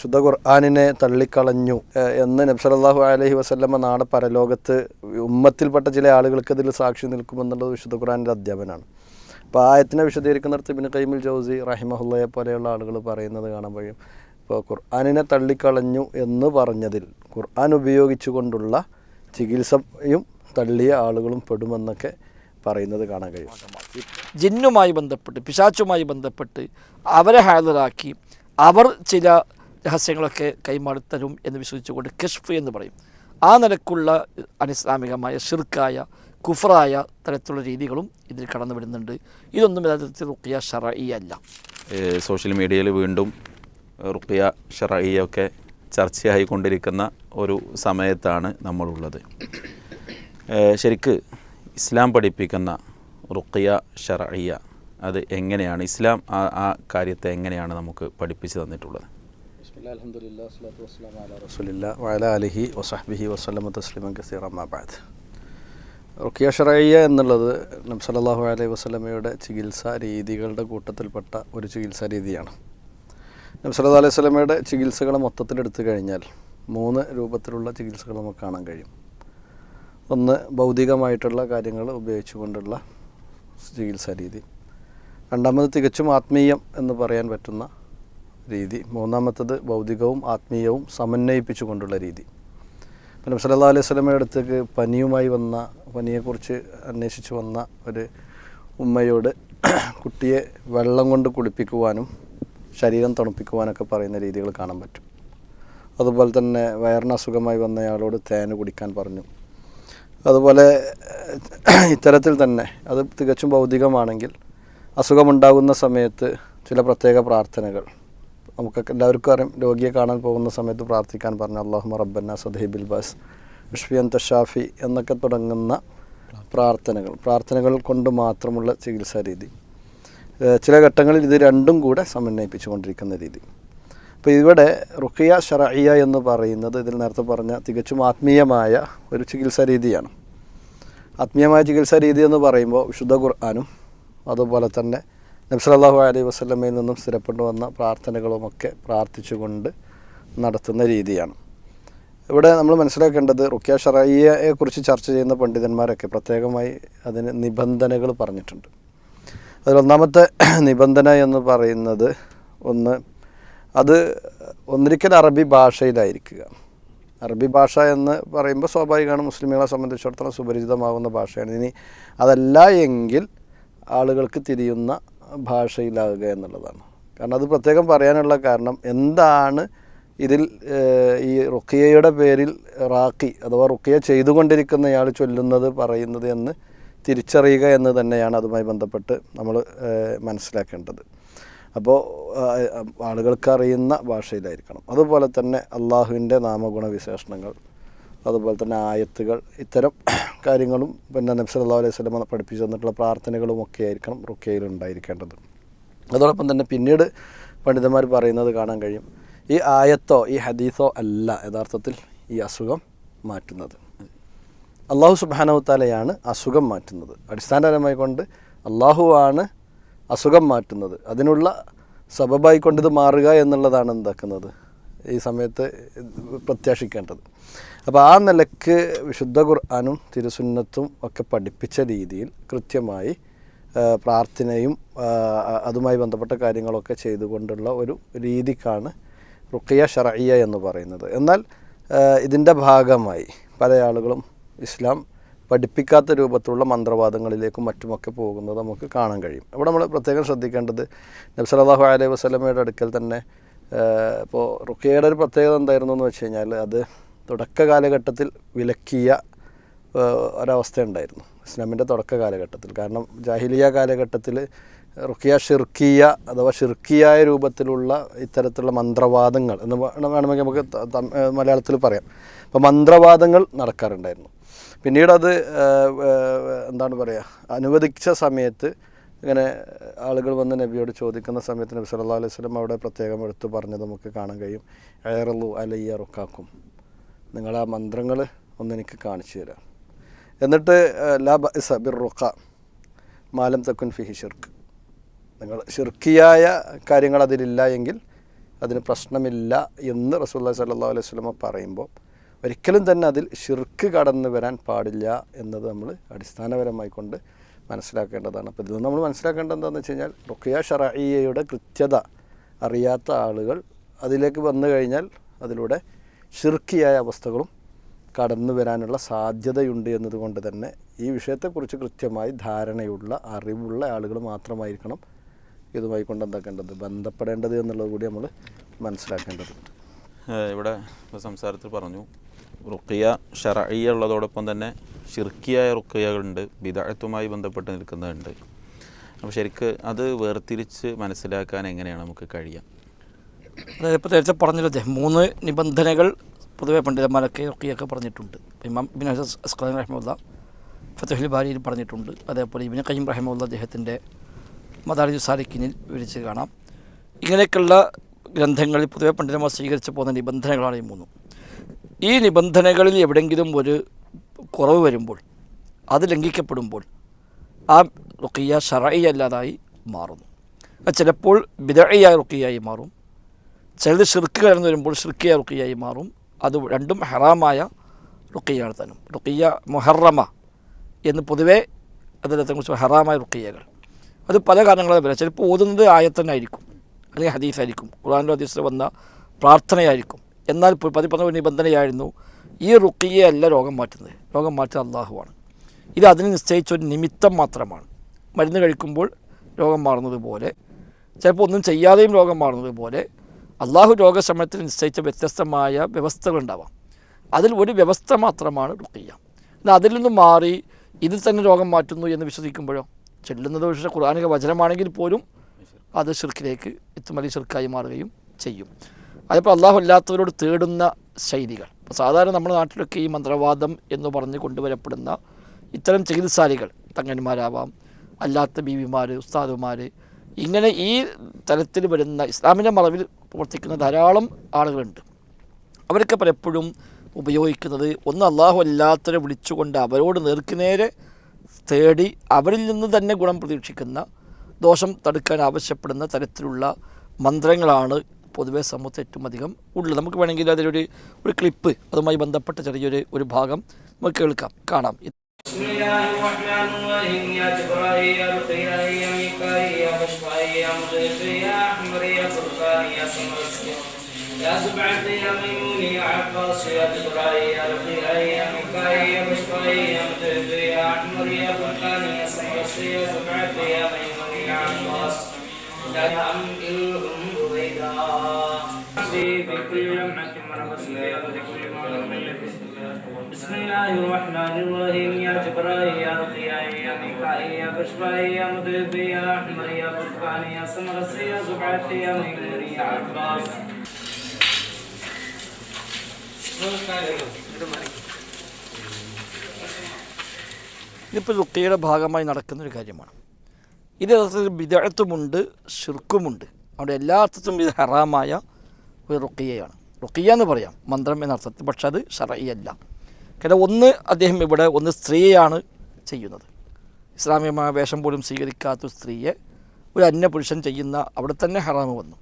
ശുദ്ധ ഖുർആാനിനെ തള്ളിക്കളഞ്ഞു എന്ന് നബ്സലല്ലാഹു അലഹി വസ്ല്ലമ്മ നാളെ പരലോകത്ത് ഉമ്മത്തിൽപ്പെട്ട ചില ആളുകൾക്ക് ഇതിൽ സാക്ഷി നിൽക്കുമെന്നുള്ളത് വിശുദ്ധ ഖുർആാനിന്റെ അധ്യാപനമാണ്. അപ്പോൾ ആയത്തിനെ വിശദീകരിക്കുന്നിടത്ത് ഇബിൻ കൈമുൽ ജൗസി റഹിമഹുല്ലയെ പോലെയുള്ള ആളുകൾ പറയുന്നത് കാണാൻ കഴിയും. ഇപ്പോൾ ഖുർആാനിനെ തള്ളിക്കളഞ്ഞു എന്ന് പറഞ്ഞതിൽ ഖുർആൻ ഉപയോഗിച്ചുകൊണ്ടുള്ള ചികിത്സയും തള്ളിയ ആളുകളും പെടുമെന്നൊക്കെ പറയുന്നത് കാണാൻ കഴിയും. ജിന്നുമായി ബന്ധപ്പെട്ട് പിശാച്ചുമായി ബന്ധപ്പെട്ട് അവരെ ഹാജരാക്കി അവർ ചില രഹസ്യങ്ങളൊക്കെ കൈമാറിത്തരും എന്ന് വിശ്വസിച്ചുകൊണ്ട് കഷ്ഫ് എന്ന് പറയും. ആ നിലക്കുള്ള അനിസ്ലാമികമായ ഷിർക്കായ കുഫറായ തരത്തിലുള്ള രീതികളും ഇതിൽ കടന്നു വരുന്നുണ്ട് ഇതൊന്നും യഥാർത്ഥത്തിൽ റുക്കിയ ഷറഈ അല്ല. സോഷ്യൽ മീഡിയയിൽ വീണ്ടും റുക്കിയ ചർച്ചയായി ചർച്ചയായിക്കൊണ്ടിരിക്കുന്ന ഒരു സമയത്താണ് നമ്മളുള്ളത്. ശരിക്ക് ഇസ്ലാം പഠിപ്പിക്കുന്ന റുക്കിയ ഷറയിയ അത് എങ്ങനെയാണ് ഇസ്ലാം ആ ആ കാര്യത്തെ എങ്ങനെയാണ് നമുക്ക് പഠിപ്പിച്ചു തന്നിട്ടുള്ളത്? റസൂലില്ല വഅല അലിഹി വസഹ്ബിഹി വസല്ലമ തസ്ലിമൻ കസീറ അമ്മാബാദ് റുക്കിയ ഷറയ്യ എന്നുള്ളത് നബി സല്ലല്ലാഹു അലൈഹി വസ്ലമയുടെ ചികിത്സാ രീതികളുടെ കൂട്ടത്തിൽപ്പെട്ട ഒരു ചികിത്സാ രീതിയാണ്. നബി സല്ലല്ലാഹു അലൈഹി വസല്ലമയുടെ ചികിത്സകൾ മൊത്തത്തിലെടുത്തു കഴിഞ്ഞാൽ മൂന്ന് രൂപത്തിലുള്ള ചികിത്സകൾ നമുക്ക് കാണാൻ കഴിയും. ഒന്ന് ഭൗതികമായിട്ടുള്ള കാര്യങ്ങൾ ഉപയോഗിച്ചുകൊണ്ടുള്ള ചികിത്സാ രീതി. രണ്ടാമത് തികച്ചും ആത്മീയം എന്ന് പറയാൻ പറ്റുന്ന രീതി. മൂന്നാമത്തത് ഭൗതികവും ആത്മീയവും സമന്വയിപ്പിച്ചുകൊണ്ടുള്ള രീതി. പിന്നെ സല്ലാ അലൈഹി സ്വലമയുടെ അടുത്തേക്ക് പനിയുമായി വന്ന പനിയെക്കുറിച്ച് അന്വേഷിച്ച് വന്ന ഒരു ഉമ്മയോട് കുട്ടിയെ വെള്ളം കൊണ്ട് കുളിപ്പിക്കുവാനും ശരീരം തണുപ്പിക്കുവാനൊക്കെ പറയുന്ന രീതികൾ കാണാൻ പറ്റും. അതുപോലെ തന്നെ വയറിന് അസുഖമായി വന്നയാളോട് തേന് കുടിക്കാൻ പറഞ്ഞു. അതുപോലെ ഇത്തരത്തിൽ തന്നെ അത് തികച്ചും ഭൗതികമാണെങ്കിൽ അസുഖമുണ്ടാകുന്ന സമയത്ത് ചില പ്രത്യേക പ്രാർത്ഥനകൾ നമുക്കൊക്കെ എല്ലാവർക്കും അറിയാം രോഗിയെ കാണാൻ പോകുന്ന സമയത്ത് പ്രാർത്ഥിക്കാൻ പറഞ്ഞു അള്ളാഹു റബ്ബന്ന സദഹിബിൽ ബാസ് വിഷ്ഫിയൻ ഷാഫി എന്നൊക്കെ തുടങ്ങുന്ന പ്രാർത്ഥനകൾ പ്രാർത്ഥനകൾ കൊണ്ട് മാത്രമുള്ള ചികിത്സാ രീതി. ചില ഘട്ടങ്ങളിൽ ഇത് രണ്ടും കൂടെ സമന്വയിപ്പിച്ചുകൊണ്ടിരിക്കുന്ന രീതി. അപ്പോൾ ഇവിടെ റുഖിയ ഷറഇയ എന്ന് പറയുന്നത് ഇതിൽ നേരത്തെ പറഞ്ഞ തികച്ചും ആത്മീയമായ ഒരു ചികിത്സാ രീതിയാണ്. ആത്മീയമായ ചികിത്സാ രീതി എന്ന് പറയുമ്പോൾ വിശുദ്ധ ഖുർആാനും അതുപോലെ തന്നെ നബ്സലാഹു അലൈ വസ്ലമയിൽ നിന്നും സ്ഥിരപ്പെട്ടു വന്ന പ്രാർത്ഥനകളുമൊക്കെ പ്രാർത്ഥിച്ചുകൊണ്ട് നടത്തുന്ന രീതിയാണ്. ഇവിടെ നമ്മൾ മനസ്സിലാക്കേണ്ടത് റുക്കിയ ഷറയ്യയെ കുറിച്ച് ചർച്ച ചെയ്യുന്ന പണ്ഡിതന്മാരൊക്കെ പ്രത്യേകമായി അതിന് നിബന്ധനകൾ പറഞ്ഞിട്ടുണ്ട്. അതിലൊന്നാമത്തെ നിബന്ധന എന്ന് പറയുന്നത് ഒന്ന് അത് ഒന്നിരിക്കൽ അറബി ഭാഷയിലായിരിക്കുക. അറബി ഭാഷ എന്ന് പറയുമ്പോൾ സ്വാഭാവികമാണ് മുസ്ലിമുകളെ സംബന്ധിച്ചിടത്തോളം സുപരിചിതമാകുന്ന ഭാഷയാണ്. ഇനി അതല്ല എങ്കിൽ ആളുകൾക്ക് തിരിയുന്ന ഭാഷയിലാകുക എന്നുള്ളതാണ്. കാരണം അത് പ്രത്യേകം പറയാനുള്ള കാരണം എന്താണ് ഇതിൽ ഈ റുക്കിയയുടെ പേരിൽ റാക്കി അഥവാ റുക്കിയ ചെയ്തുകൊണ്ടിരിക്കുന്നയാൾ ചൊല്ലുന്നത് പറയുന്നത് എന്ന് തിരിച്ചറിയുക എന്ന് തന്നെയാണ് അതുമായി ബന്ധപ്പെട്ട് നമ്മൾ മനസ്സിലാക്കേണ്ടത്. അപ്പോൾ ആളുകൾക്ക് അറിയുന്ന ഭാഷയിലായിരിക്കണം. അതുപോലെ തന്നെ അള്ളാഹുവിന്റെ നാമഗുണ വിശേഷണങ്ങൾ അതുപോലെ തന്നെ ആയത്തുകൾ ഇത്തരം കാര്യങ്ങളും പിന്നെ നബ്സ് അല്ലാ അലൈഹി സ്വലമ പഠിപ്പിച്ചു തന്നിട്ടുള്ള പ്രാർത്ഥനകളും ഒക്കെ ആയിരിക്കണം റുക്കയിൽ ഉണ്ടായിരിക്കേണ്ടത്. അതോടൊപ്പം തന്നെ പിന്നീട് പണ്ഡിതന്മാർ പറയുന്നത് കാണാൻ കഴിയും ഈ ആയത്തോ ഈ ഹദീസോ അല്ല യഥാർത്ഥത്തിൽ ഈ അസുഖം മാറ്റുന്നത്. അള്ളാഹു സുബാനവത്താലയാണ് അസുഖം മാറ്റുന്നത്. അടിസ്ഥാനപരമായി കൊണ്ട് അള്ളാഹുവാണ് അസുഖം മാറ്റുന്നത്. അതിനുള്ള സബബായി കൊണ്ട് ഇത് മാറുക എന്നുള്ളതാണ് എന്താക്കുന്നത്? ഈ സമയത്ത് പ്രത്യാശിക്കേണ്ടത്. അപ്പോൾ ആ നിലയ്ക്ക് വിശുദ്ധ ഖുർആാനും തിരുസുന്നത്തും ഒക്കെ പഠിപ്പിച്ച രീതിയിൽ കൃത്യമായി പ്രാർത്ഥനയും അതുമായി ബന്ധപ്പെട്ട കാര്യങ്ങളൊക്കെ ചെയ്തുകൊണ്ടുള്ള ഒരു രീതിക്കാണ് റുഖിയ ഷറയ്യ എന്ന് പറയുന്നത്. എന്നാൽ ഇതിന്റെ ഭാഗമായി പല ആളുകളും ഇസ്ലാം പഠിപ്പിക്കാത്ത രൂപത്തിലുള്ള മന്ത്രവാദങ്ങളിലേക്കും മറ്റുമൊക്കെ പോകുന്നത് നമുക്ക് കാണാൻ കഴിയും. അവിടെ നമ്മൾ പ്രത്യേകം ശ്രദ്ധിക്കേണ്ടത് നബ്സലാഹു അലൈഹി വസ്ലമയുടെ അടുക്കൽ തന്നെ ഇപ്പോൾ റുഖിയയുടെ ഒരു പ്രത്യേകത എന്തായിരുന്നു എന്ന് വെച്ച് കഴിഞ്ഞാൽ അത് തുടക്ക കാലഘട്ടത്തിൽ വിലക്കിയ ഒരവസ്ഥയുണ്ടായിരുന്നു. ഇസ്ലാമിന്റെ തുടക്ക കാലഘട്ടത്തിൽ കാരണം ജാഹിലിയ കാലഘട്ടത്തിൽ റുക്കിയ ഷിർക്കിയ അഥവാ ഷിർക്കിയായ രൂപത്തിലുള്ള ഇത്തരത്തിലുള്ള മന്ത്രവാദങ്ങൾ എന്ന് വേണമെങ്കിൽ നമുക്ക് മലയാളത്തിൽ പറയാം. അപ്പോൾ മന്ത്രവാദങ്ങൾ നടക്കാറുണ്ടായിരുന്നു. പിന്നീട് അത് എന്താണ് പറയുക അനുവദിച്ച സമയത്ത് ഇങ്ങനെ ആളുകൾ വന്ന് നബിയോട് ചോദിക്കുന്ന സമയത്ത് നബി സല്ലാ അലൈഹി സ്വലം അവിടെ പ്രത്യേകം എടുത്തു പറഞ്ഞത് നമുക്ക് കാണാൻ കഴിയും. എയറലു അലയ്യ റുക്കാക്കും നിങ്ങൾ ആ മന്ത്രങ്ങൾ ഒന്ന് എനിക്ക് കാണിച്ചു തരാം. എന്നിട്ട് ലാ ബിർ റുഖ മാലം തക്കുൻ ഫിഹി ഷിർക്ക് നിങ്ങൾ ഷിർക്കിയായ കാര്യങ്ങൾ അതിലില്ല എങ്കിൽ അതിന് പ്രശ്നമില്ല എന്ന് റസൂല്ലാ സല്ലാ അലൈഹി സ്വലമ പറയുമ്പോൾ ഒരിക്കലും തന്നെ അതിൽ ഷിർക്ക് കടന്നു വരാൻ പാടില്ല എന്നത് നമ്മൾ അടിസ്ഥാനപരമായി കൊണ്ട് മനസ്സിലാക്കേണ്ടതാണ്. അപ്പോൾ ഇത് നമ്മൾ മനസ്സിലാക്കേണ്ടത് എന്താണെന്ന് വെച്ച് കഴിഞ്ഞാൽ റുഖിയ ഷറഈയയുടെ കൃത്യത അറിയാത്ത ആളുകൾ അതിലേക്ക് വന്നു കഴിഞ്ഞാൽ അതിലൂടെ ഷിർക്കിയായ അവസ്ഥകളും കടന്നു വരാനുള്ള സാധ്യതയുണ്ട് എന്നതുകൊണ്ട് തന്നെ ഈ വിഷയത്തെക്കുറിച്ച് കൃത്യമായി ധാരണയുള്ള അറിവുള്ള ആളുകൾ മാത്രമായിരിക്കണം ഇതുമായി കൊണ്ട് എന്താക്കേണ്ടത് ബന്ധപ്പെടേണ്ടത് എന്നുള്ളത് കൂടി നമ്മൾ മനസ്സിലാക്കേണ്ടതുണ്ട് ഇവിടെ സംസാരത്തിൽ പറഞ്ഞു റുക്കിയ ഷറയ്യ ഉള്ളതോടൊപ്പം തന്നെ ഷിർക്കിയായ റുക്കിയകളുണ്ട് ബിദാഴത്തുമായി ബന്ധപ്പെട്ട് നിൽക്കുന്നതുണ്ട് അപ്പോൾ ശരിക്ക് അത് വേർതിരിച്ച് മനസ്സിലാക്കാൻ എങ്ങനെയാണ് നമുക്ക് കഴിയുക? അതായത് ഇപ്പോൾ നേരത്തെ പറഞ്ഞല്ലോ അദ്ദേഹം മൂന്ന് നിബന്ധനകൾ പൊതുവെ പണ്ഡിതന്മാരൊക്കെ ഒക്കെയൊക്കെ പറഞ്ഞിട്ടുണ്ട്. ഇമാം ഇബിൻ അസ്ഖലാൻ റഹ്മുല്ല ഫത്തഹുൽ ബാരിയിൽ പറഞ്ഞിട്ടുണ്ട്. അതേപോലെ ഇബിൻ കയ്യം റഹ്മുല്ല അദ്ദേഹത്തിന്റെ മദാരിജു സാലിക്കിനിൽ വിവരിച്ച് കാണാം. ഇങ്ങനെയൊക്കെയുള്ള ഗ്രന്ഥങ്ങളിൽ പൊതുവെ പണ്ഡിതന്മാർ സ്വീകരിച്ചു പോകുന്ന നിബന്ധനകളാണ് ഈ മൂന്നും. ഈ നിബന്ധനകളിൽ എവിടെയെങ്കിലും ഒരു കുറവ് വരുമ്പോൾ അത് ലംഘിക്കപ്പെടുമ്പോൾ ആ റുക്കിയ ഷറയ അല്ലാതായി മാറുന്നു. ചിലപ്പോൾ ബിദഴയായ റുക്കിയായി മാറും. ചിലത് ഷിർക്ക് കലർന്നു വരുമ്പോൾ ഷിർക്കിയ റുക്കിയായി മാറും. അത് രണ്ടും ഹറാമായ റുക്കിയാണ് താനും റുക്കിയ മുഹറമ എന്ന് പൊതുവേ അതിനകത്തെക്കുറിച്ച് ഹറാമായ റുക്കിയകൾ അത് പല കാരണങ്ങളും വരാം. ചിലപ്പോൾ ഓതുന്നത് ആയത്തനായിരിക്കും അല്ലെങ്കിൽ ഹദീസായിരിക്കും. ഖുറാനിലോ ഹദീസിൽ വന്ന പ്രാർത്ഥനയായിരിക്കും. എന്നാൽ പതി പറഞ്ഞ നിബന്ധനയായിരുന്നു ഈ റുക്കിയെ അല്ല രോഗം മാറ്റുന്നത്. രോഗം മാറ്റുന്നത് അള്ളാഹുവാണ് ഇത് അതിന് നിശ്ചയിച്ച ഒരു നിമിത്തം മാത്രമാണ്. മരുന്ന് കഴിക്കുമ്പോൾ രോഗം മാറുന്നത് പോലെ ചിലപ്പോൾ ഒന്നും ചെയ്യാതെയും രോഗം മാറുന്നത് പോലെ അള്ളാഹു രോഗശമനത്തിന് നിശ്ചയിച്ച വ്യത്യസ്തമായ വ്യവസ്ഥകളുണ്ടാവാം. അതിൽ ഒരു വ്യവസ്ഥ മാത്രമാണ് റുക്കിയ എന്നാൽ അതിൽ നിന്ന് മാറി ഇതിൽ തന്നെ രോഗം മാറ്റുന്നു എന്ന് വിശ്വസിക്കുമ്പോഴോ? ചെല്ലുന്നത് പക്ഷേ ഖുർആാനിക വചനമാണെങ്കിൽ പോലും അത് ഷിർക്കിലേക്ക് എത്തുമലി ഷിർക്കായി മാറുകയും ചെയ്യും. അതിപ്പോൾ അള്ളാഹു അല്ലാത്തവരോട് തേടുന്ന ശൈലികൾ. സാധാരണ നമ്മുടെ നാട്ടിലൊക്കെ ഈ മന്ത്രവാദം എന്ന് പറഞ്ഞ് കൊണ്ടുവരപ്പെടുന്ന ഇത്തരം ചികിത്സാലികൾ തങ്ങന്മാരാവാം അല്ലാത്ത ബീവിമാർ ഉസ്താദുമാർ ഇങ്ങനെ ഈ തരത്തിൽ വരുന്ന ഇസ്ലാമിന്റെ മറവിൽ പ്രവർത്തിക്കുന്ന ധാരാളം ആളുകളുണ്ട്. അവരൊക്കെ പലപ്പോഴും ഉപയോഗിക്കുന്നത് ഒന്ന് അള്ളാഹു അല്ലാത്തവരെ വിളിച്ചുകൊണ്ട് അവരോട് നേർക്കുനേരെ തേടി അവരിൽ നിന്ന് തന്നെ ഗുണം പ്രതീക്ഷിക്കുന്ന ദോഷം തടുക്കാൻ ആവശ്യപ്പെടുന്ന തരത്തിലുള്ള മന്ത്രങ്ങളാണ് പൊതുവേ സമൂഹത്തിൽ ഏറ്റവും അധികം ഉള്ളത്. നമുക്ക് വേണമെങ്കിൽ അതിലൊരു ഒരു ക്ലിപ്പ് അതുമായി ബന്ധപ്പെട്ട ചെറിയൊരു ഒരു ഭാഗം നമുക്ക് കേൾക്കാം. കാണാം. يا زبعة يا ميمون يا عباس يا جبرائيل يا رقيا يا ميكائيل يا بشرائيل يا مغيث يا احمر يا فرقان يا سمرس يا زبعة يا ميمون يا عباس. لا تأمئلهم رويدا في كل لمحة ونفس يا بكل بسم الله الرحمن الرحيم يا جبرائيل يا رقيا يا ميكائيل يا بشرائيل يا مضيف يا احمر يا فرقان يا سمرس يا زبعة يا ميمون يا عباس. ഇതിപ്പോൾ റുക്കിയുടെ ഭാഗമായി നടക്കുന്നൊരു കാര്യമാണ്. ഇത് യഥാർത്ഥത്തിൽ വിദഗ്ധത്തുമുണ്ട് ശുർക്കുമുണ്ട്. അവിടെ എല്ലാ അർത്ഥത്തിലും ഇത് ഹറാമായ ഒരു റുക്കിയയാണ് റുക്കിയ എന്ന് പറയാം മന്ത്രം എന്ന അർത്ഥത്തിൽ പക്ഷെ അത് ഷറയല്ല കാരണം ഒന്ന് അദ്ദേഹം ഇവിടെ ഒന്ന് സ്ത്രീയാണ് ചെയ്യുന്നത്. ഇസ്ലാമികമായ വേഷം പോലും സ്വീകരിക്കാത്ത സ്ത്രീയെ ഒരു അന്യപുരുഷൻ ചെയ്യുന്ന അവിടെ തന്നെ ഹറാമ് വന്നു.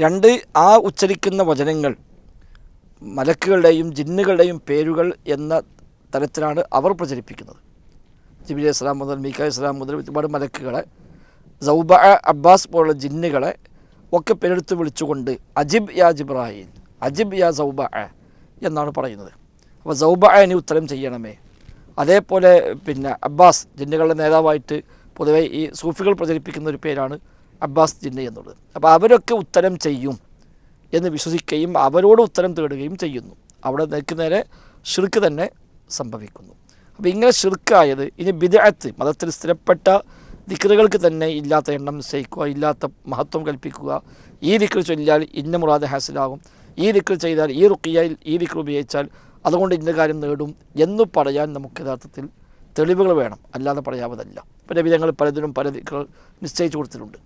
രണ്ട് ആ ഉച്ചരിക്കുന്ന വചനങ്ങൾ മലക്കുകളുടെയും ജിന്നുകളുടെയും പേരുകൾ എന്ന തരത്തിലാണ് അവർ പ്രചരിപ്പിക്കുന്നത്. ജിബിലി ഇസ്ലാം മുതൽ മീക്ക ഇസ്ലാം മുതൽ ഒരുപാട് മലക്കുകളെ സൗബ അബ്ബാസ് പോലുള്ള ജിന്നുകളെ ഒക്കെ പേരെടുത്ത് വിളിച്ചുകൊണ്ട് അജിബ് യാ ജിബ്രാഹിൻ അജിബ് യാ സൗബ എന്നാണ് പറയുന്നത്. അപ്പോൾ സൗബ ഇനി ഉത്തരം ചെയ്യണമേ. അതേപോലെ പിന്നെ അബ്ബാസ് ജിന്നുകളുടെ നേതാവായിട്ട് പൊതുവെ ഈ സൂഫികൾ പ്രചരിപ്പിക്കുന്ന ഒരു പേരാണ് അബ്ബാസ് ജിന്ന എന്നുള്ളത്. അപ്പോൾ അവരൊക്കെ ഉത്തരം ചെയ്യും. എന്ന് വിശ്വസിക്കുകയും അവരോട് ഉത്തരം തേടുകയും ചെയ്യുന്നു. അവിടെ നിൽക്കുന്നേരെ ഷിർക്ക് തന്നെ സംഭവിക്കുന്നു. അപ്പോൾ ഇങ്ങനെ ഷിർക്കായത് ഇനി ബിദഅത്ത് മതത്തിൽ സ്ഥിരപ്പെട്ട ദിക്കറുകൾക്ക് തന്നെ ഇല്ലാത്ത എണ്ണം നിശ്ചയിക്കുക ഇല്ലാത്ത മഹത്വം കൽപ്പിക്കുക. ഈ ദിക്കർ ചൊല്ലിയാൽ ഇന്ന മുറാദ് ഹാസിലാകും. ഈ ദിക്കർ ചെയ്താൽ ഈ റുക്കിയായി ഈ ദിക്കർ ഉപയോഗിച്ചാൽ അതുകൊണ്ട് ഇന്ന കാര്യം നേടും എന്ന് പറയാൻ നമുക്ക് യഥാർത്ഥത്തിൽ തെളിവുകൾ വേണം. അല്ലാതെ പറയാവതല്ല നബി ഞങ്ങൾ പലതിനും പല ദിക്കുകൾ നിശ്ചയിച്ചു കൊടുത്തിട്ടുണ്ട്.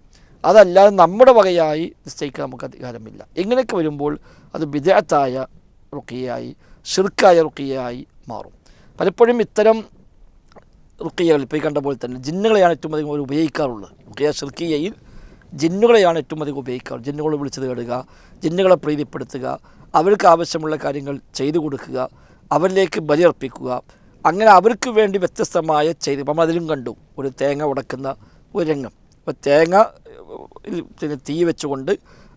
അതല്ലാതെ നമ്മുടെ വകയായി നിശ്ചയിക്കാൻ നമുക്ക് അധികാരമില്ല. ഇങ്ങനെയൊക്കെ വരുമ്പോൾ അത് വിദേഹത്തായ റുക്കിയായി ഷിർക്കായ റുക്കിയായി മാറും. പലപ്പോഴും ഇത്തരം റുക്കിയകൾ ഇപ്പോൾ കണ്ട പോലെ തന്നെ ജിന്നുകളെയാണ് ഏറ്റവും അധികം അവർ ഉപയോഗിക്കാറുള്ളത്. റുക്കിയ ഷിർക്കിയയിൽ ജിന്നുകളെയാണ് ഏറ്റവും അധികം ഉപയോഗിക്കാറ്. ജിന്നുകളെ വിളിച്ചു തേടുക ജിന്നുകളെ പ്രീതിപ്പെടുത്തുക അവർക്ക് ആവശ്യമുള്ള കാര്യങ്ങൾ ചെയ്തു കൊടുക്കുക അവരിലേക്ക് ബലിയർപ്പിക്കുക. അങ്ങനെ അവർക്ക് വേണ്ടി വ്യത്യസ്തമായ ചെയ്ത് നമ്മൾ അതിലും കണ്ടു ഒരു തേങ്ങ ഉടക്കുന്ന ഒരു രംഗം. അപ്പോൾ തേങ്ങ തീ വെച്ചുകൊണ്ട്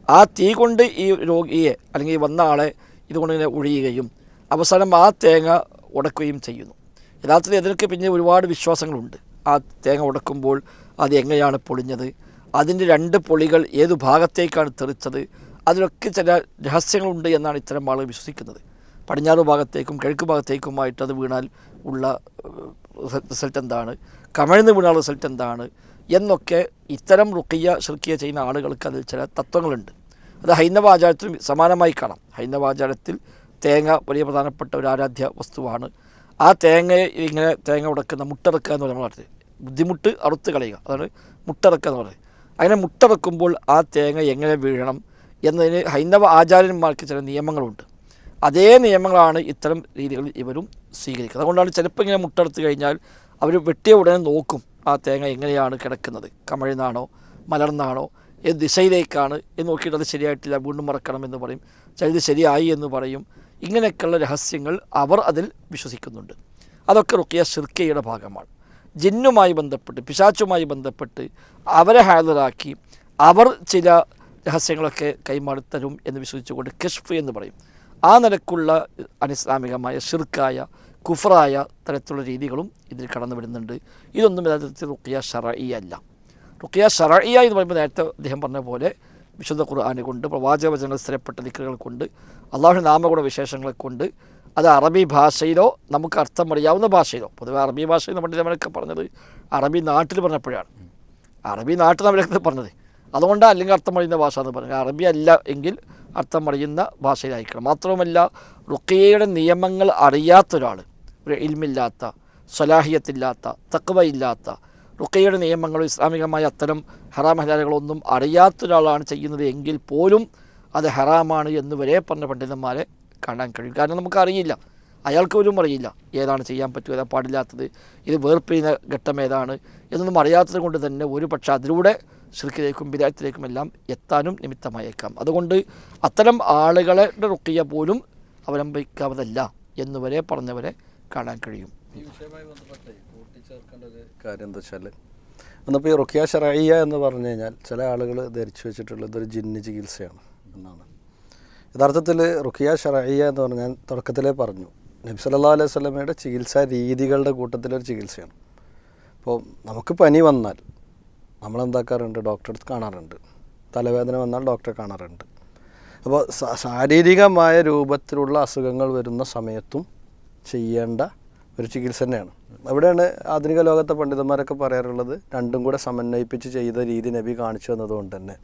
ആ തീ കൊണ്ട് ഈ രോഗിയെ അല്ലെങ്കിൽ വന്ന ആളെ ഇതുകൊണ്ട് ഇങ്ങനെ ഒഴിയുകയും അവസാനം ആ തേങ്ങ ഉടക്കുകയും ചെയ്യുന്നു. യഥാർത്ഥത്തിൽ ഇതിനൊക്കെ പിന്നെ ഒരുപാട് വിശ്വാസങ്ങളുണ്ട്. ആ തേങ്ങ ഉടക്കുമ്പോൾ അത് എങ്ങനെയാണ് പൊളിഞ്ഞത്? അതിന്റെ രണ്ട് പൊളികൾ ഏതു ഭാഗത്തേക്കാണ് തെറിച്ചത്? അതിലൊക്കെ ചില രഹസ്യങ്ങളുണ്ട് എന്നാണ് ഇത്തരം ആളുകൾ വിശ്വസിക്കുന്നത്. പടിഞ്ഞാറ് ഭാഗത്തേക്കും കിഴക്ക് ഭാഗത്തേക്കുമായിട്ട് അത് വീണാൽ ഉള്ള റിസൾട്ട് എന്താണ്? കമഴ്ന്ന് വീണാൽ റിസൾട്ട് എന്താണ്? എന്നൊക്കെ ഇത്തരം റുക്കിയ ഷിർക്കിയ ചെയ്യുന്ന ആളുകൾക്ക് അതിൽ ചില തത്വങ്ങളുണ്ട്. അത് ഹൈന്ദവ സമാനമായി കാണാം. ഹൈന്ദവ ആചാരത്തിൽ തേങ്ങ വലിയ പ്രധാനപ്പെട്ട ഒരു ആരാധ്യ വസ്തുവാണ്. ആ തേങ്ങയെ ഇങ്ങനെ തേങ്ങ ഉടക്കുന്ന മുട്ടിറക്കുക എന്ന് നമ്മൾ നടത്തി ബുദ്ധിമുട്ട് അറുത്ത് കളയുക. അതാണ് മുട്ടിറക്കുക എന്ന് പറയുന്നത്. അങ്ങനെ മുട്ടിറക്കുമ്പോൾ ആ തേങ്ങ എങ്ങനെ വീഴണം എന്നതിന് ഹൈന്ദവ ആചാര്യന്മാർക്ക് ചില നിയമങ്ങളുണ്ട്. അതേ നിയമങ്ങളാണ് ഇത്തരം രീതികളിൽ ഇവരും സ്വീകരിക്കുന്നത്. അതുകൊണ്ടാണ് ചിലപ്പോൾ ഇങ്ങനെ മുട്ടെടുത്ത് കഴിഞ്ഞാൽ അവർ വെട്ടിയ ഉടനെ നോക്കും. ആ തേങ്ങ എങ്ങനെയാണ് കിടക്കുന്നത്? കമഴ്ന്നാണോ? മലർന്നാണോ? ഏത് ദിശയിലേക്കാണ്? എന്ന് നോക്കിയിട്ട് അത് ശരിയായിട്ടില്ല. വീണ്ടും മറക്കണം എന്ന് പറയും. ചിലത് ശരിയായി എന്ന് പറയും. ഇങ്ങനെയൊക്കെയുള്ള രഹസ്യങ്ങൾ അവർ അതിൽ വിശ്വസിക്കുന്നുണ്ട്. അതൊക്കെ റുക്കിയ ഷിർക്കയുടെ ഭാഗമാണ്. ജിന്നുമായി ബന്ധപ്പെട്ട് പിശാച്ചുമായി ബന്ധപ്പെട്ട് അവരെ ഹാജരാക്കി അവർ ചില രഹസ്യങ്ങളൊക്കെ കൈമാറിത്തരും എന്ന് വിശ്വസിച്ചുകൊണ്ട് കിഷ്ഫ് എന്ന് പറയും. ആ നിലക്കുള്ള അനിസ്ലാമികമായ ഷിർക്കായ കുഫറായ തരത്തിലുള്ള രീതികളും ഇതിൽ കടന്നു വരുന്നുണ്ട് ഇതൊന്നും യഥാർത്ഥത്തിൽ റുക്കിയ ഷറഇയ അല്ല. റുക്കിയ ഷറഇയ എന്ന് പറയുമ്പോൾ നേരത്തെ അദ്ദേഹം പറഞ്ഞ പോലെ വിശുദ്ധ ഖുർആാനെ കൊണ്ട് പ്രവാചകവചനങ്ങൾ സ്ഥിരപ്പെട്ട ദിക്കറുകൾ കൊണ്ട് അള്ളാഹു നാമഗുണ വിശേഷങ്ങളെ കൊണ്ട് അത് അറബി ഭാഷയിലോ നമുക്ക് അർത്ഥം അറിയാവുന്ന ഭാഷയിലോ പൊതുവെ അറബി ഭാഷയിൽ നമ്മളൊക്കെ പറഞ്ഞത് അറബി നാട്ടിൽ പറഞ്ഞപ്പോഴാണ്. അറബി നാട്ടിൽ നമ്മളൊക്കെ പറഞ്ഞത്. അതുകൊണ്ടാണ് അല്ലെങ്കിൽ അർത്ഥം അറിയുന്ന ഭാഷ എന്ന് പറഞ്ഞത്. അറബി അല്ല എങ്കിൽ അർത്ഥം അറിയുന്ന ഭാഷയിലായിരിക്കണം. മാത്രവുമല്ല റുക്കിയയുടെ നിയമങ്ങൾ അറിയാത്ത ഒരാൾ ഒരു ഇൽമില്ലാത്ത സ്വലാഹിയത്തില്ലാത്ത തക്വയില്ലാത്ത റുക്കയുടെ നിയമങ്ങളും ഇസ്ലാമികമായ അത്തരം ഹറാം ഹലാലുകളൊന്നും അറിയാത്ത ഒരാളാണ് ചെയ്യുന്നത് എങ്കിൽ പോലും അത് ഹറാമാണ് എന്ന് വരെ പറഞ്ഞ പണ്ഡിതന്മാരെ കാണാൻ കഴിയും. കാരണം നമുക്കറിയില്ല. അയാൾക്ക് പോലും അറിയില്ല ഏതാണ് ചെയ്യാൻ പറ്റുക ഏതാ പാടില്ലാത്തത് ഇത് വേർപ്പിരിയുന്ന ഘട്ടം ഏതാണ് എന്നൊന്നും അറിയാത്തത് കൊണ്ട് തന്നെ ഒരു പക്ഷേ അതിലൂടെ ശിർക്കിലേക്കും വിദായത്തിലേക്കും എല്ലാം എത്താനും നിമിത്തമായേക്കാം. അതുകൊണ്ട് അത്തരം ആളുകളുടെ റുക്കിയ പോലും അവലംബിക്കാവതല്ല എന്നുവരെ പറഞ്ഞവരെ കാണാൻ കഴിയും. ഈ വിഷയവുമായി ബന്ധപ്പെട്ട് കൂട്ടിച്ചേർക്കേണ്ട ഒരു കാര്യം എന്താ വെച്ചാൽ ഈ റുക്കിയ ഷറയ്യ എന്ന് പറഞ്ഞു കഴിഞ്ഞാൽ ചില ആളുകൾ ധരിച്ചു വെച്ചിട്ടുള്ള ഒരു ജിന്ന് ചികിത്സയാണ് എന്നാണ്. യഥാർത്ഥത്തിൽ റുക്കിയ ഷറയ്യ എന്ന് പറഞ്ഞാൽ തുടക്കത്തിലേ പറഞ്ഞു നബി സല്ലല്ലാഹു അലൈഹി സ്വലമയുടെ ചികിത്സാ രീതികളുടെ കൂട്ടത്തിലൊരു ചികിത്സയാണ്. അപ്പോൾ നമുക്ക് പനി വന്നാൽ നമ്മളെന്താക്കാറുണ്ട്? ഡോക്ടറെ അടുത്ത് കാണാറുണ്ട്. തലവേദന വന്നാൽ ഡോക്ടറെ കാണാറുണ്ട്. അപ്പോൾ ശാരീരികമായ രൂപത്തിലുള്ള അസുഖങ്ങൾ വരുന്ന സമയത്തും ചെയ്യേണ്ട ഒരു ചികിത്സ തന്നെയാണ്. അവിടെയാണ് ആധുനിക ലോകത്തെ പണ്ഡിതന്മാരൊക്കെ പറയാറുള്ളത് രണ്ടും കൂടെ സമന്വയിപ്പിച്ച് ചെയ്ത രീതി നബി കാണിച്ചു തന്നതുകൊണ്ട് തന്നെ.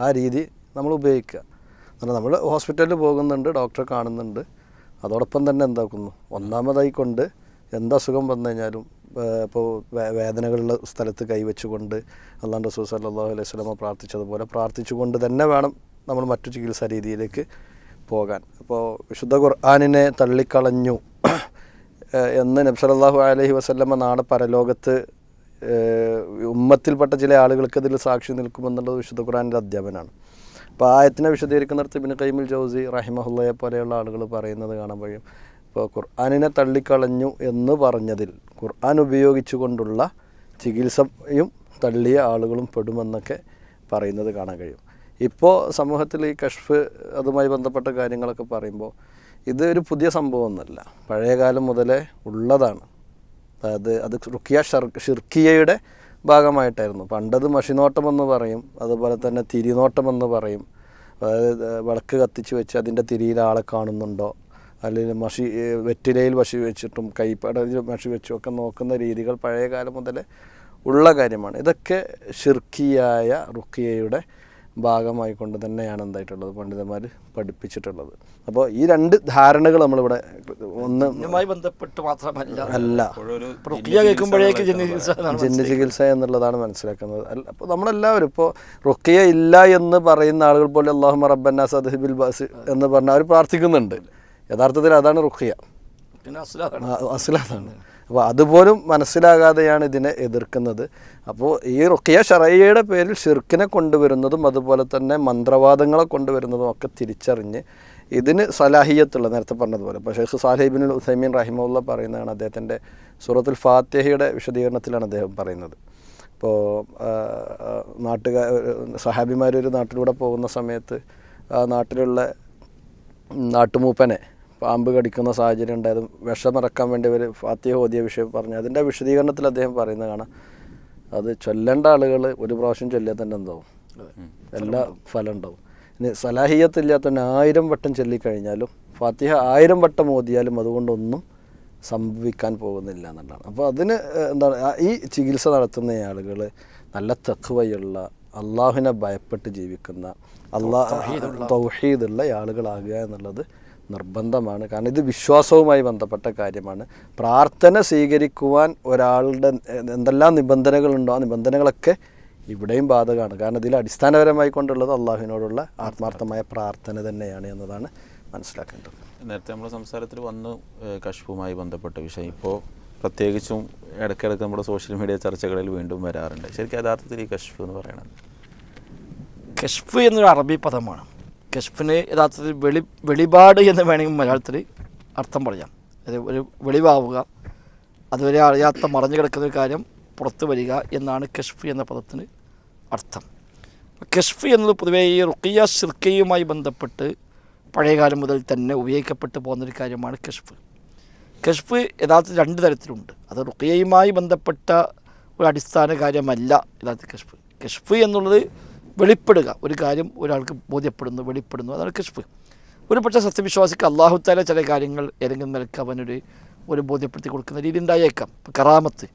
ആ രീതി നമ്മൾ ഉപയോഗിക്കുക. എന്നാൽ നമ്മൾ ഹോസ്പിറ്റലിൽ പോകുന്നുണ്ട് ഡോക്ടറെ കാണുന്നുണ്ട്. അതോടൊപ്പം തന്നെ എന്താക്കുന്നു? ഒന്നാമതായി കൊണ്ട് എന്ത് അസുഖം വന്നു കഴിഞ്ഞാലും ഇപ്പോൾ വേദനകളുള്ള സ്ഥലത്ത് കൈവച്ചുകൊണ്ട് അള്ളാഹ് റസൂൽ സല്ലാഹു അലൈഹി സ്വലമ പ്രാർത്ഥിച്ചതുപോലെ പ്രാർത്ഥിച്ചുകൊണ്ട് തന്നെ വേണം നമ്മൾ മറ്റു ചികിത്സാ രീതിയിലേക്ക് പോകാൻ. അപ്പോൾ വിശുദ്ധ ഖുർആാനിനെ തള്ളിക്കളഞ്ഞു. എന്ന് നബ്സലല്ലാഹു അലഹി വസല്ലമ നാളെ പരലോകത്ത് ഉമ്മത്തിൽപ്പെട്ട ചില ആളുകൾക്ക് അതിൽ സാക്ഷി നിൽക്കുമെന്നുള്ളത് വിശുദ്ധ ഖുറാനിന്റെ അധ്യാപനമാണ്. അപ്പോൾ ആയത്തിനെ വിശദീകരിക്കുന്നിടത്ത് പിന്നെ കൈമുൽ ജൗസി റഹിമഹുല്ലയെ പോലെയുള്ള ആളുകൾ പറയുന്നത് കാണാൻ കഴിയും. ഇപ്പോൾ ഖുർആാനിനെ തള്ളിക്കളഞ്ഞു എന്ന് പറഞ്ഞതിൽ ഖുർആൻ ഉപയോഗിച്ചുകൊണ്ടുള്ള ചികിത്സയും തള്ളിയ ആളുകളും പെടുമെന്നൊക്കെ പറയുന്നത് കാണാൻ കഴിയും. ഇപ്പോൾ സമൂഹത്തിൽ ഈ കഷ്ഫ് അതുമായി ബന്ധപ്പെട്ട കാര്യങ്ങളൊക്കെ പറയുമ്പോൾ ഇത് ഒരു പുതിയ സംഭവമൊന്നുമല്ല. പഴയകാലം മുതലേ ഉള്ളതാണ്. അതായത് അത് റുക്കിയ ഷർ ഷിർക്കിയയുടെ ഭാഗമായിട്ടായിരുന്നു. പണ്ടത് മഷിനോട്ടം എന്ന് പറയും അതുപോലെ തന്നെ തിരിനോട്ടം എന്ന് പറയും. അതായത് വിളക്ക് കത്തിച്ച് വെച്ച് അതിന്റെ തിരിയിൽ ആളെ കാണുന്നുണ്ടോ? അല്ലെങ്കിൽ മഷി വെറ്റിലയിൽ വശി വെച്ചിട്ടും കൈപ്പടയിൽ മഷി വെച്ചും ഒക്കെ നോക്കുന്ന രീതികൾ പഴയ കാലം മുതലേ ഉള്ള കാര്യമാണ്. ഇതൊക്കെ ഷിർക്കിയായ റുക്കിയയുടെ ഭാഗമായി കൊണ്ട് തന്നെയാണ് എന്തായിട്ടുള്ളത് പണ്ഡിതന്മാർ പഠിപ്പിച്ചിട്ടുള്ളത്. അപ്പോൾ ഈ രണ്ട് ധാരണകൾ നമ്മളിവിടെ ഒന്ന് ബന്ധപ്പെട്ട് മാത്രമല്ല. അല്ല. ജന്യ ചികിത്സ എന്നുള്ളതാണ് മനസ്സിലാക്കുന്നത്. അല്ല അപ്പോൾ നമ്മളെല്ലാവരും ഇപ്പോൾ റുക്കിയ ഇല്ല എന്ന് പറയുന്ന ആളുകൾ പോലെ അള്ളാഹു റബ്ബന്നാസ് സദിബിൽ ബാസ് എന്ന് പറഞ്ഞ് അവർ പ്രാർത്ഥിക്കുന്നുണ്ട്. യഥാർത്ഥത്തിൽ അതാണ് റുക്കിയ പിന്നെ അസ്ലാദാണ്. ആ, അസ്ലാദാണ്. അപ്പോൾ അതുപോലും മനസ്സിലാകാതെയാണ് ഇതിനെ എതിർക്കുന്നത്. അപ്പോൾ ഈ റുക്കിയ ഷറയ്യയുടെ പേരിൽ ഷിർക്കിനെ കൊണ്ടുവരുന്നതും അതുപോലെ തന്നെ മന്ത്രവാദങ്ങളെ കൊണ്ടുവരുന്നതും ഒക്കെ തിരിച്ചറിഞ്ഞ് ഇതിന് സലാഹിയത്തുള്ള നേരത്തെ പറഞ്ഞതുപോലെ ഇപ്പോൾ ഷെയ്ഖ് സാലിബിൻ ഉസൈമീൻ റഹിമുള്ള പറയുന്നതാണ് അദ്ദേഹത്തിന്റെ സൂറത്തുൽ ഫാത്തിഹയുടെ വിശദീകരണത്തിലാണ് അദ്ദേഹം പറയുന്നത്. ഇപ്പോൾ നാട്ടുകാർ സഹാബിമാർ ഒരു നാട്ടിലൂടെ പോകുന്ന സമയത്ത് നാട്ടിലുള്ള നാട്ടുമൂപ്പനെ പാമ്പ് കടിക്കുന്ന സാഹചര്യം ഉണ്ടായതും വിഷമിറക്കാൻ വേണ്ടി അവർ ഫാത്തിഹ ഓതിയ വിഷയം പറഞ്ഞു. അതിന്റെ വിശദീകരണത്തിൽ അദ്ദേഹം പറയുന്നത് കാണാം. അത് ചൊല്ലേണ്ട ആളുകൾ ഒരു പ്രാവശ്യം ചൊല്ലിയാൽ തന്നെ എന്താവും? എല്ലാ ഫലം ഉണ്ടാവും. ഇനി സലാഹിയത്തില്ലാത്തന്നെ ആയിരം വട്ടം ചൊല്ലിക്കഴിഞ്ഞാലും ഫാത്തിഹ ആയിരം വട്ടം ഓതിയാലും അതുകൊണ്ടൊന്നും സംഭവിക്കാൻ പോകുന്നില്ല എന്നുള്ളതാണ്. അപ്പോൾ അതിന് എന്താണ് ഈ ചികിത്സ നടത്തുന്ന ആളുകൾ നല്ല തെക്കുവയുള്ള അള്ളാഹുവിനെ ഭയപ്പെട്ട് ജീവിക്കുന്ന അള്ളാഹ് തൗഹീദുള്ള ആളുകളാകുക എന്നുള്ളത് നിർബന്ധമാണ്. കാരണം ഇത് വിശ്വാസവുമായി ബന്ധപ്പെട്ട കാര്യമാണ്. പ്രാർത്ഥന സ്വീകരിക്കുവാൻ ഒരാളുടെ എന്തെല്ലാം നിബന്ധനകളുണ്ടോ ആ നിബന്ധനകളൊക്കെ ഇവിടെയും ബാധകമാണ്. കാരണം ഇതിൽ അടിസ്ഥാനപരമായി കൊണ്ടുള്ളത് അള്ളാഹുവിനോടുള്ള ആത്മാർത്ഥമായ പ്രാർത്ഥന തന്നെയാണ് എന്നതാണ് മനസ്സിലാക്കേണ്ടത്. നേരത്തെ നമ്മുടെ സംസാരത്തിൽ വന്ന് കശ്ഫുമായി ബന്ധപ്പെട്ട വിഷയം. ഇപ്പോൾ പ്രത്യേകിച്ചും ഇടയ്ക്കിടയ്ക്ക് നമ്മുടെ സോഷ്യൽ മീഡിയ ചർച്ചകളിൽ വീണ്ടും വരാറുണ്ട്. ശരിക്കും യഥാർത്ഥത്തിൽ ഈ കശ്ഫ് എന്ന് പറയുന്നത് കഷ്ഫ് എന്നൊരു അറബി പദമാണ്. കഷ്ഫിന് യഥാർത്ഥത്തിൽ വെളി വെളിപാട് എന്ന് വേണമെങ്കിൽ മലയാളത്തിൽ അർത്ഥം പറയാം. അത് ഒരു വെളിവാവുക അതുവരെ അറിയാത്ത മറഞ്ഞു കിടക്കുന്ന ഒരു കാര്യം പുറത്തു വരിക എന്നാണ് കശ്ഫ് എന്ന പദത്തിന് അർത്ഥം. കശ്ഫ് എന്നത് പൊതുവേ ഈ റുക്കിയ ഷിർക്കയുമായി ബന്ധപ്പെട്ട് പഴയകാലം മുതൽ തന്നെ ഉപയോഗിക്കപ്പെട്ടു പോകുന്നൊരു കാര്യമാണ് കശ്ഫ് കശ്ഫ് യഥാർത്ഥത്തിൽ രണ്ട് തരത്തിലുണ്ട്. അത് റുക്കിയയുമായി ബന്ധപ്പെട്ട ഒരു അടിസ്ഥാന കാര്യമല്ല യഥാർത്ഥ കശ്ഫ് കശ്ഫ് എന്നുള്ളത് വെളിപ്പെടുക. ഒരു കാര്യം ഒരാൾക്ക് ബോധ്യപ്പെടുന്നു വെളിപ്പെടുന്നു. അതാണ് കിഷ്പ് ഒരു പക്ഷേ സത്യവിശ്വാസിക്ക് അള്ളാഹുത്താല ചില കാര്യങ്ങൾ ഏതെങ്കിലും നിലയ്ക്ക് അവനൊരു ഒരു ബോധ്യപ്പെടുത്തി കൊടുക്കുന്ന രീതി ഉണ്ടായേക്കാം. കറാമത്ത്.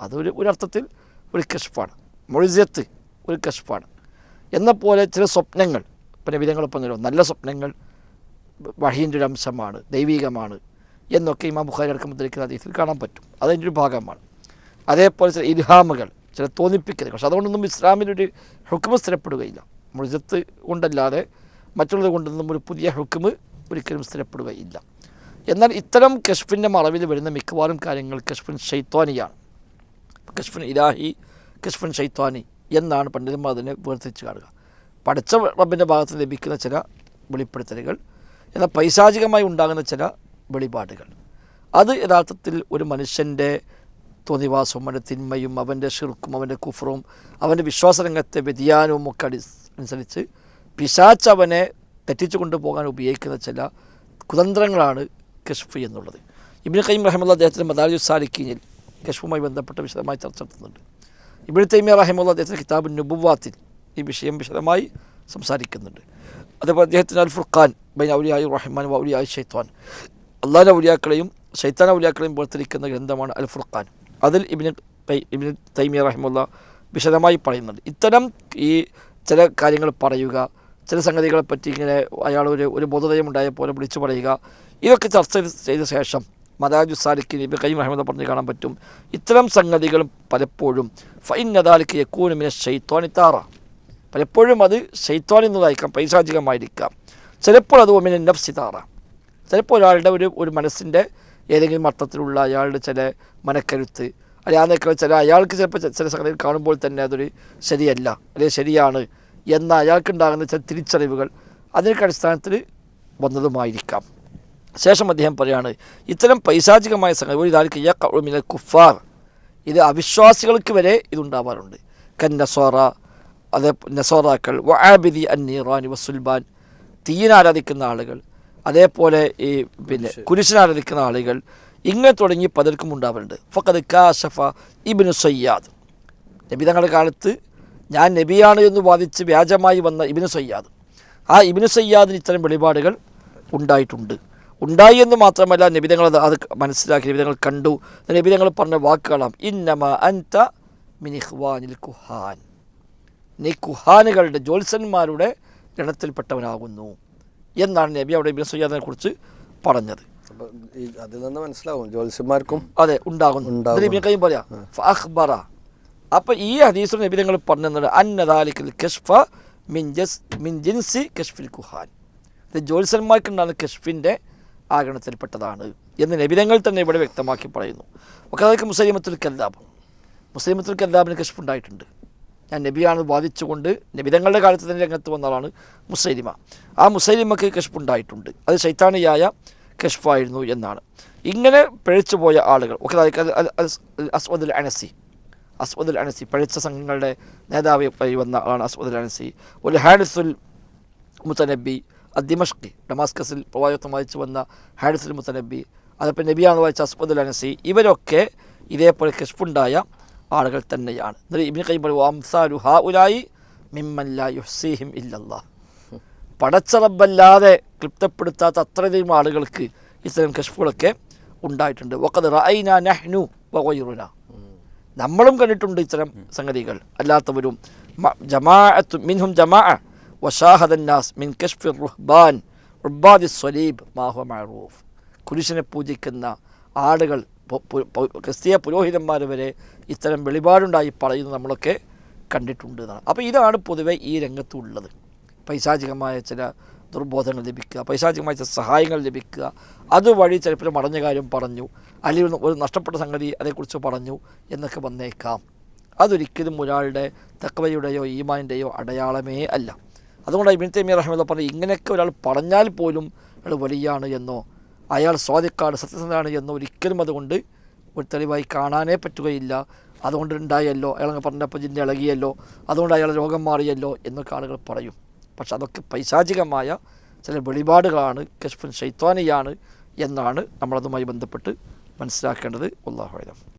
അതൊരു ഒരർത്ഥത്തിൽ ഒരു കഷ്ഫാണ്. മൊഴിസ്യത്ത് ഒരു കഷ്ഫാണ്. എന്ന പോലെ ചില സ്വപ്നങ്ങൾ ഇപ്പം വിധങ്ങൾ പറഞ്ഞല്ലോ നല്ല സ്വപ്നങ്ങൾ വഹീന്റെ ഒരു അംശമാണ് ദൈവികമാണ് എന്നൊക്കെ ഇമാം ബുഖാരി അടക്കം ഉദ്ധരിക്കുന്ന അതീതിൽ കാണാൻ പറ്റും. അതിന്റെ ഒരു ഭാഗമാണ്. അതേപോലെ ചില ഇൽഹാമുകൾ ചില തോന്നിപ്പിക്കൽ പക്ഷെ അതുകൊണ്ടൊന്നും ഇസ്ലാമിനൊരു ഹുക്കുമ സ്ഥിരപ്പെടുകയില്ല. മുഴുത്ത് കൊണ്ടല്ലാതെ മറ്റുള്ളത് കൊണ്ടൊന്നും ഒരു പുതിയ ഹുക്കുമ് ഒരിക്കലും സ്ഥിരപ്പെടുകയില്ല. എന്നാൽ ഇത്തരം കഷ്ഫിന്റെ മറവിൽ വരുന്ന മിക്കവാറും കാര്യങ്ങൾ കശ്ഫിൻ ഷെയ്ത്വാനിയാണ് കഷ്ഫിൻ ഇലാഹി കഷ്ഫിൻ ഷെയ്ത്വാനി എന്നാണ് പണ്ഡിതന്മാർ അതിനെ വേർതിരിച്ച് കാണുക. പഠിച്ച റബ്ബിന്റെ ഭാഗത്ത് ലഭിക്കുന്ന ചില വെളിപ്പെടുത്തലുകൾ എന്നാൽ പൈശാചികമായി ഉണ്ടാകുന്ന ചില വെളിപാടുകൾ. അത് യഥാർത്ഥത്തിൽ ഒരു മനുഷ്യന്റെ തോന്നിവാസവും അവന്റെ തിന്മയും അവന്റെ ഷിർക്കും അവന്റെ കുഫറും അവന്റെ വിശ്വാസരംഗത്തെ വ്യതിയാനവും ഒക്കെ അടി അനുസരിച്ച് പിശാച്ച് അവനെ തെറ്റിച്ചു കൊണ്ടുപോകാൻ ഉപയോഗിക്കുന്ന ചില കുതന്ത്രങ്ങളാണ് കശ്ഫ് എന്നുള്ളത്. ഇബിന് കയ്യം റഹമുല്ല അദ്ദേഹത്തിന്റെ മദാലി സാലിക്കീനിൽ കശ്ഫുമായി ബന്ധപ്പെട്ട വിശദമായി ചർച്ച നടത്തുന്നുണ്ട്. ഇബിന് തൈമിയ റഹിമുള്ള അദ്ദേഹത്തിന്റെ കിതാബ് നുബുവാത്തിൽ ഈ വിഷയം വിശദമായി സംസാരിക്കുന്നുണ്ട്. അതേപോലെ അദ്ദേഹത്തിന് അൽ ഫുർഖാൻ ബൈൻ ഔലിയായി റഹ്മാൻ ഔലിയായി ഷെയ്ത്വാൻ അള്ളാഹ് ഔലിയാക്കളെയും ഷെയ്ത്താൻ ഔലിയാക്കളെയും പുറത്തിരിക്കുന്ന ഗ്രന്ഥമാണ് അൽ ഫുർഖാൻ. അതിൽ ഇബിന് ഇബിന് തൈമിയ റഹിമുള്ള വിശദമായി പറയുന്നുണ്ട്. ഇത്തരം ഈ ചില കാര്യങ്ങൾ പറയുക ചില സംഗതികളെ പറ്റി ഇങ്ങനെ അയാൾ ഒരു ഒരു പോലെ വിളിച്ചു പറയുക ഇതൊക്കെ ചർച്ച ചെയ്ത ശേഷം മദാജു സാലിഖിന് ഇബ് കൈമ അഹമ്മദ് പറഞ്ഞ് കാണാൻ പറ്റും. ഇത്തരം സംഗതികൾ പലപ്പോഴും ഫൈൻ നദാലിക്ക് യക്കൂനുമിനെ ഷെയ്ത്തോനി താറ. പലപ്പോഴും അത് ഷെയ്ത്തോൻ എന്നതായിരിക്കാം പൈശാചികമായിരിക്കാം. ചിലപ്പോൾ അത് ഒമിനെ നഫ്സി താറ. ചിലപ്പോൾ ഒരാളുടെ ഒരു ഒരു മനസ്സിന്റെ ഏതെങ്കിലും അർത്ഥത്തിലുള്ള അയാളുടെ ചില മനക്കരുത്ത് അല്ലെങ്കിൽ നിൽക്കുന്ന ചില അയാൾക്ക് ചിലപ്പോൾ ചില സംഗതികൾ കാണുമ്പോൾ തന്നെ അതൊരു ശരിയല്ല അല്ലെങ്കിൽ ശരിയാണ് എന്ന അയാൾക്കുണ്ടാകുന്ന ചില തിരിച്ചറിവുകൾ അതിനൊക്കെ അടിസ്ഥാനത്തിൽ വന്നതുമായിരിക്കാം. ശേഷം അദ്ദേഹം പറയാണ് ഇത്തരം പൈശാചികമായ സംഗതി ഒരു ഇതാർക്ക് യമിന കുഫാർ. ഇത് അവിശ്വാസികൾക്ക് വരെ ഇതുണ്ടാവാറുണ്ട്. കൻ നസോറ അതേ നസോറാക്കൾ വാബിദി അന്നീറാൻ വസുൽബാൻ തീയിനെ ആരാധിക്കുന്ന ആളുകൾ അതേപോലെ ഈ പിന്നെ കുരിശിനാരധിക്കുന്ന ആളുകൾ ഇങ്ങനെ തുടങ്ങി പലർക്കും ഉണ്ടാവലുണ്ട്. ഫക്കത് കാഷഫ ഇബിനു സയ്യാദ്. നബി തങ്ങളുടെ കാലത്ത് ഞാൻ നബിയാണ് എന്ന് വാദിച്ച് വ്യാജമായി വന്ന ഇബിനു സയ്യാദ്. ആ ഇബിനു സയ്യാദിന് ഇത്തരം വെളിപാടുകൾ ഉണ്ടായിട്ടുണ്ട്. ഉണ്ടായി എന്ന് മാത്രമല്ല നബിതങ്ങൾ അത് അത് മനസ്സിലാക്കി നബിതങ്ങൾ കണ്ടു. നബിതങ്ങൾ പറഞ്ഞ വാക്കുകളാം ഇന്നമ അൻത മിനിഹ്വാനിൽ കുഹാൻ നീ കുഹാനുകളുടെ ജ്യോത്സന്മാരുടെ ഗണത്തിൽപ്പെട്ടവനാകുന്നു എന്നാണ് നബി അവിടെ ഇബിൻ സയ്യാദിനെ കുറിച്ച് പറഞ്ഞത്. അതിൽ നിന്ന് മനസ്സിലാവും ജ്യോത്സ്യന്മാർക്കും അതെ ഉണ്ടാകും. ഖയ്യിം പറയാ. അപ്പൊ ഈ ഹദീസിൽ നബി നിങ്ങൾ പറഞ്ഞത് അന്നദാലിക്കൽ കഷ്ഫ മിൻ ജസ് മിൻ ജിൻസി കഷ്ഫിൽ കുഹാൻ ഇത് ജ്യോത്സന്മാർക്കുണ്ടാകുന്ന കഷ്ഫിന്റെ ആഗണത്തിൽപ്പെട്ടതാണ് എന്ന് നബിതങ്ങൾ തന്നെ ഇവിടെ വ്യക്തമാക്കി പറയുന്നു. ഒക്കെ അതൊക്കെ മുസ്ലിമത്തുൽ കല്ലാബ് മുസ്ലിമത്തുൽ കല്ലാബിന് കശ്ഫ് ഉണ്ടായിട്ടുണ്ട്. ഞാൻ നബിയാണ് വാദിച്ചുകൊണ്ട് നബിതങ്ങളുടെ കാലത്ത് തന്നെ രംഗത്ത് വന്ന ആളാണ് മുസൈലിമ. ആ മുസൈലിമക്ക് കഷ്പുണ്ടായിട്ടുണ്ട് അത് ശൈത്താനിയായ കഷ്ഫായിരുന്നു എന്നാണ്. ഇങ്ങനെ പിഴച്ചു പോയ ആളുകൾ ഒക്കെ അസ്വദുൽ അനസി അസ്വദുൽ അനസി പഴിച്ച സംഘങ്ങളുടെ നേതാവായി വന്ന ആളാണ് അസ്വദുൽ അനസി. ഒരു ഹാരിസുൽ മുത്തനബി അദ്ദിമഷ്കി ഡമാസ്കസിൽ പ്രവാചകത്വം വായിച്ചു വന്ന ഹാരിസുൽ മുത്തനബി അതപ്പോൾ നബിയാണ് വായിച്ച അസ്വദുൽ അനസി ഇവരൊക്കെ ഇതേപോലെ കഷ്പുണ്ടായ ആളുകൾ തന്നെയാണ്. എന്നിട്ട് ഇബിന് കൈ പറയും അംസാലു ഹാ ഉലായി മിമ്മല്ല യുഹ്സീഹിം ഇല്ലല്ലാ. പടച്ചറബല്ലാതെ ക്ലിപ്തപ്പെടുത്താത്ത അത്രയധികം ആളുകൾക്ക് ഇത്തരം കശ്പുകളൊക്കെ ഉണ്ടായിട്ടുണ്ട്. വക്കത് റൈന നഹ്നു വൈറുന നമ്മളും കണ്ടിട്ടുണ്ട് ഇത്തരം സംഗതികൾ. അല്ലാത്തവരും ജമാഅത്തു മിൻഹും ജമാ വഷാഹദന്നാസ് മിൻ കഷ്ഫിർ റുഹ്ബാൻ റുബാദി സ്വലീബ് മാഹു മഅറൂഫ്. കുരിശിനെ പൂജിക്കുന്ന ആളുകൾ ക്രിസ്തീയ പുരോഹിതന്മാർ വരെ ഇത്തരം വെളിപാടുണ്ടായി പറയുന്നത് നമ്മളൊക്കെ കണ്ടിട്ടുണ്ട് എന്നാണ്. അപ്പോൾ ഇതാണ് പൊതുവെ ഈ രംഗത്തുള്ളത്. പൈശാചികമായ ചില ദുർബോധങ്ങൾ ലഭിക്കുക പൈശാചികമായ ചില സഹായങ്ങൾ ലഭിക്കുക. അതുവഴി ചിലപ്പോൾ മടഞ്ഞ കാര്യം പറഞ്ഞു അല്ലെങ്കിൽ ഒരു നഷ്ടപ്പെട്ട സംഗതി അതേക്കുറിച്ച് പറഞ്ഞു എന്നൊക്കെ വന്നേക്കാം. അതൊരിക്കലും ഒരാളുടെ തക്കവയുടെയോ ഈമാന്റെയോ അടയാളമേ അല്ല. അതുകൊണ്ട് ഇബിൻ തൈമിയ റഹ്മ പറഞ്ഞു ഇങ്ങനെയൊക്കെ ഒരാൾ പറഞ്ഞാൽ പോലും അയാൾ വലിയാണ് എന്നോ അയാൾ സ്വാദിക്കാട് സത്യസന്ധനാണ് എന്ന് ഒരിക്കലും അതുകൊണ്ട് ഒരു തെളിവായി കാണാനേ പറ്റുകയില്ല. അതുകൊണ്ട് ഉണ്ടായല്ലോ അയാൾ പറഞ്ഞപ്പോൾ ജിന്നെ ഇളകിയല്ലോ. അതുകൊണ്ട് അയാൾ രോഗം മാറിയല്ലോ എന്നൊക്കെ ആളുകൾ പറയും. പക്ഷെ അതൊക്കെ പൈശാചികമായ ചില വെളിപാടുകളാണ്. കശ്ഫുൻ ഷൈത്വാനിയാണ് എന്നാണ് നമ്മളതുമായി ബന്ധപ്പെട്ട് മനസ്സിലാക്കേണ്ടത്. അള്ളാഹു അലം.